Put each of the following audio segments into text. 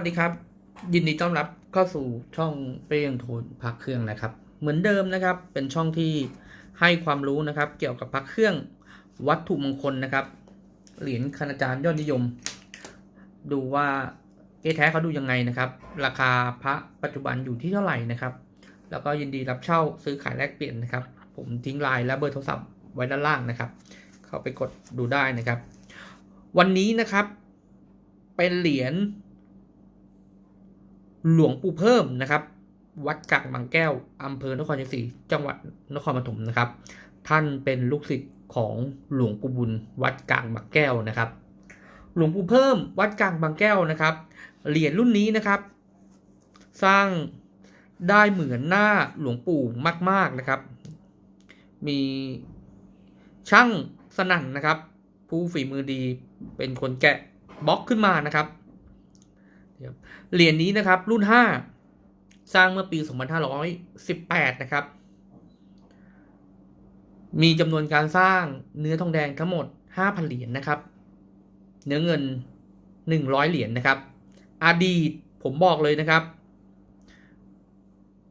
สวัสดีครับ ยินดีต้อนรับเข้าสู่ช่องเป้ยงโทนพักเครื่องนะครับ เหมือนเดิมนะครับ เป็นช่องที่ให้ความรู้นะครับ เกี่ยวกับพักเครื่องวัตถุมงคลนะครับ เหรียญคณาจารย์ยอดนิยม ดูว่าเอะแท้เขาดูยังไงนะครับ ราคาพระปัจจุบันอยู่ที่เท่าไหร่นะครับ แล้วก็ยินดีรับเช่าซื้อขายแลกเปลี่ยนนะครับ ผมทิ้งไลน์และเบอร์โทรศัพท์ไว้ด้านล่างนะครับ เข้าไปกดดูได้นะครับ วันนี้นะครับ เป็นเหรียญ หลวงปู่เพิ่มนะครับ วัดกลางบางแก้วอำเภอนครชัยศรีจังหวัดนครปฐมนะครับ ท่านเป็นลูกศิษย์ของหลวงปู่บุญ วัดกลางบางแก้วนะครับ หลวงปู่เพิ่มวัดกลางบางแก้วนะครับเหรียญรุ่นนี้นะครับ สร้างได้เหมือนหน้าหลวงปู่มาก ๆนะครับ มีช่างสนั่นนะครับ ผู้ฝีมือดีเป็นคนแกะบล็อกขึ้นมานะครับ เหรียญนี้นะครับ รุ่น 5 สร้างเมื่อปี 2518 นะครับ มีจำนวนการสร้างเนื้อทองแดงทั้งหมด 5,000 เหรียญนะครับ เนื้อเงิน 100 เหรียญนะครับอดีตผมบอกเลยนะครับ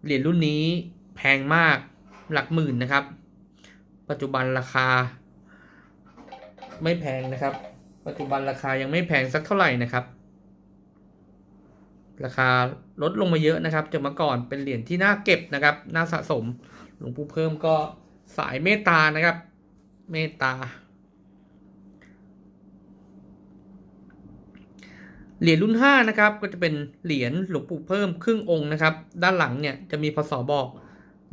เหรียญรุ่นนี้แพงมากหลักหมื่นนะครับ ปัจจุบันราคา ไม่แพงนะครับ ปัจจุบันราคายังไม่แพงสักเท่าไหร่นะครับ ราคาลดลงมาเยอะนะครับจากเมื่อก่อนเป็นเหรียญที่น่าเก็บนะครับ น่าสะสม หลวงปู่เพิ่มก็สายเมตตานะครับ เมตตา เหรียญรุ่น 5 นะครับ ก็จะเป็นเหรียญหลวงปู่เพิ่มครึ่งองค์นะครับ ด้านหลังเนี่ยจะมีพศบอก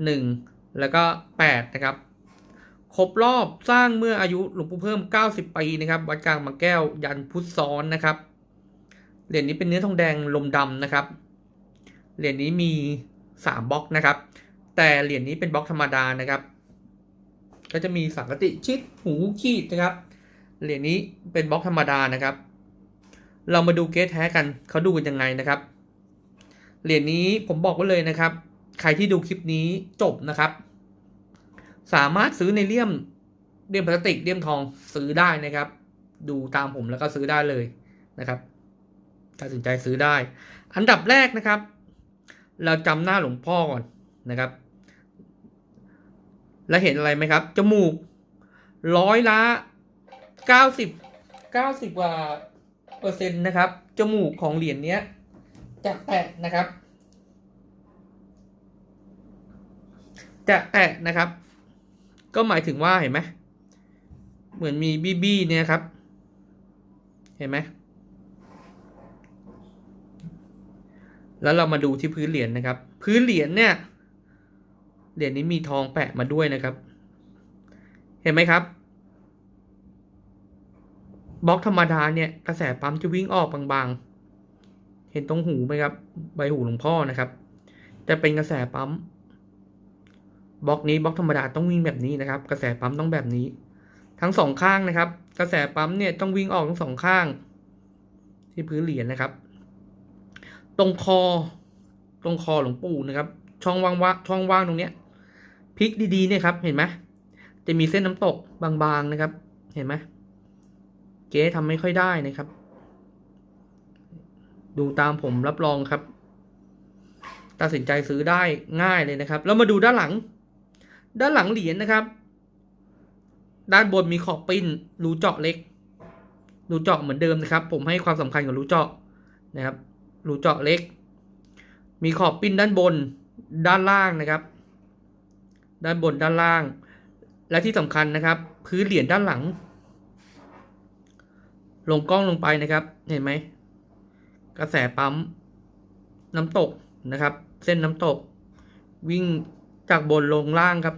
1 แล้วก็ 8 นะครับ ครบรอบสร้างเมื่ออายุหลวงปู่เพิ่ม 90 ปีนะครับ วัดกลางบางแก้วยันพุทธซ้อนนะครับ เหรียญนี้เป็นเนื้อทองแดงลมดำนะครับ เหรียญนี้มีสามบล็อกนะครับ แต่เหรียญนี้เป็นบล็อกธรรมดานะครับ ก็จะมีสังกติชิดหูขีดนะครับ เหรียญนี้เป็นบล็อกธรรมดานะครับ เรามาดูเกสแท้กันเขาดูกันยังไงนะครับ เหรียญนี้ผมบอกไว้เลยนะครับ ใครที่ดูคลิปนี้จบนะครับ สามารถซื้อในเลี่ยมเลี่ยมพลาสติกเลี่ยมทองซื้อได้นะครับ ดูตามผมแล้วก็ซื้อได้เลยนะครับ ตัดสินใจซื้อได้ อันดับแรกนะครับ เราจำหน้าหลวงพ่อก่อนนะครับ แล้วเห็นอะไรไหมครับ จมูกร้อยละเก้าสิบเก้าสิบกว่าเปอร์เซ็นต์นะครับ จมูกของเหรียญเนี้ยจะแตะนะครับ จะแตะนะครับ ก็หมายถึงว่าเห็นไหมเหมือนมีบี้บี้เนี่ยครับ เห็นไหม แล้วเรามาดูที่พื้นเหรียญนะครับ พื้นเหรียญเนี่ย เหรียญนี้มีทองแปะมาด้วยนะครับ เห็นไหมครับ บล็อกธรรมดาเนี่ยกระแสปั๊มจะวิ่งออกบางๆ เห็นตรงหูไหมครับ ใบหูหลวงพ่อนะครับ จะเป็นกระแสปั๊ม บล็อกนี้บล็อกธรรมดาต้องวิ่งแบบนี้นะครับ กระแสปั๊มต้องแบบนี้ ทั้งสองข้างนะครับ กระแสปั๊มเนี่ยต้องวิ่งออกทั้งสองข้าง ที่พื้นเหรียญนะครับ ตรงคอ ตรงคอหลวงปู่นะครับ ช่องว่างว่างช่องว่างตรงเนี้ยพลิกดีๆเนี่ยครับ เห็นไหมจะมีเส้นน้ำตกบางๆนะครับ เห็นไหมเก๊ทำไม่ค่อยได้นะครับ ดูตามผมรับรองครับ ตัดสินใจซื้อได้ง่ายเลยนะครับ แล้วมาดูด้านหลัง ด้านหลังเหรียญนะครับ ด้านบนมีขอบปิ้นรูเจาะเล็กรูเจาะเหมือนเดิมนะครับ ผมให้ความสำคัญกับรูเจาะนะครับ รูเจาะเล็ก มีขอบปิ้นด้านบนด้านล่างนะครับ ด้านบนด้านล่าง และที่สำคัญนะครับ พื้นเหรียญด้านหลัง ลงกล้องลงไปนะครับ เห็นไหม กระแสปั๊ม น้ำตกนะครับ เส้นน้ำตก วิ่งจากบนลงล่างครับ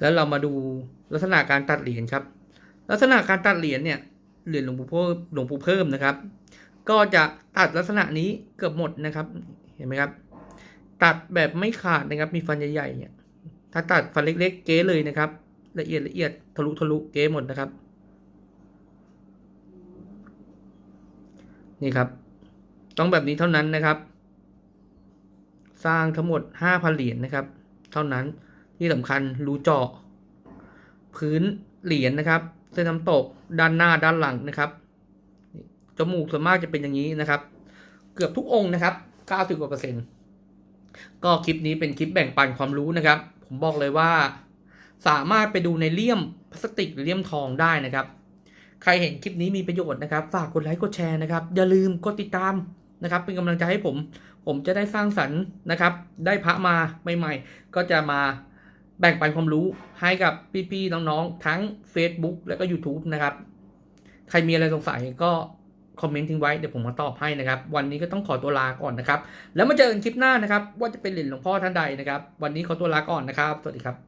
แล้วเรามาดูลักษณะการตัดเหรียญครับ ลักษณะการตัดเหรียญเนี่ยเหรียญหลวงปู่เพิ่มหลวงปู่เพิ่มนะครับ ก็จะตัดลักษณะนี้เกือบหมดนะครับ เห็นไหมครับ ตัดแบบไม่ขาดนะครับ มีฟันใหญ่ๆเนี่ยถ้าตัดฟันเล็ก ๆ เก๊เลยนะครับ ละเอียดละเอียดทะลุทะลุเก๊หมดนะครับ นี่ครับ ต้องแบบนี้เท่านั้นนะครับ สร้างทั้งหมดห้าพันเหรียญนะครับ เท่านั้น ที่สำคัญรูเจาะ พื้นเหรียญนะครับ เส้นน้ำตกด้านหน้าด้านหลังนะครับจมูกส่วนมากจะเป็นอย่างนี้นะครับ เกือบทุกองค์นะครับ 90กว่าเปอร์เซ็นต์ก็คลิปนี้เป็นคลิปแบ่งปันความรู้นะครับ ผมบอกเลยว่า สามารถไปดูในเลี่ยมพลาสติกหรือเลี่ยมทองได้นะครับ ใครเห็นคลิปนี้มีประโยชน์นะครับ ฝากกดไลค์กดแชร์นะครับ อย่าลืมกดติดตามนะครับ เป็นกำลังใจให้ผม ผมจะได้สร้างสรรค์นะครับ ได้พระมาใหม่ ๆ ก็จะมา แบ่งปันความรู้ให้กับพี่ๆน้องๆ ทั้ง Facebook แล้วก็ YouTube นะครับ ใครมีอะไรสงสัยก็คอมเมนต์ทิ้งไว้เดี๋ยวผมมาตอบให้นะครับ วันนี้ก็ต้องขอตัวลาก่อนนะครับ แล้วมาเจอกันคลิปหน้านะครับ ว่าจะเป็นเหรียญหลวงพ่อท่านใดนะครับ วันนี้ขอตัวลาก่อนนะครับ สวัสดีครับ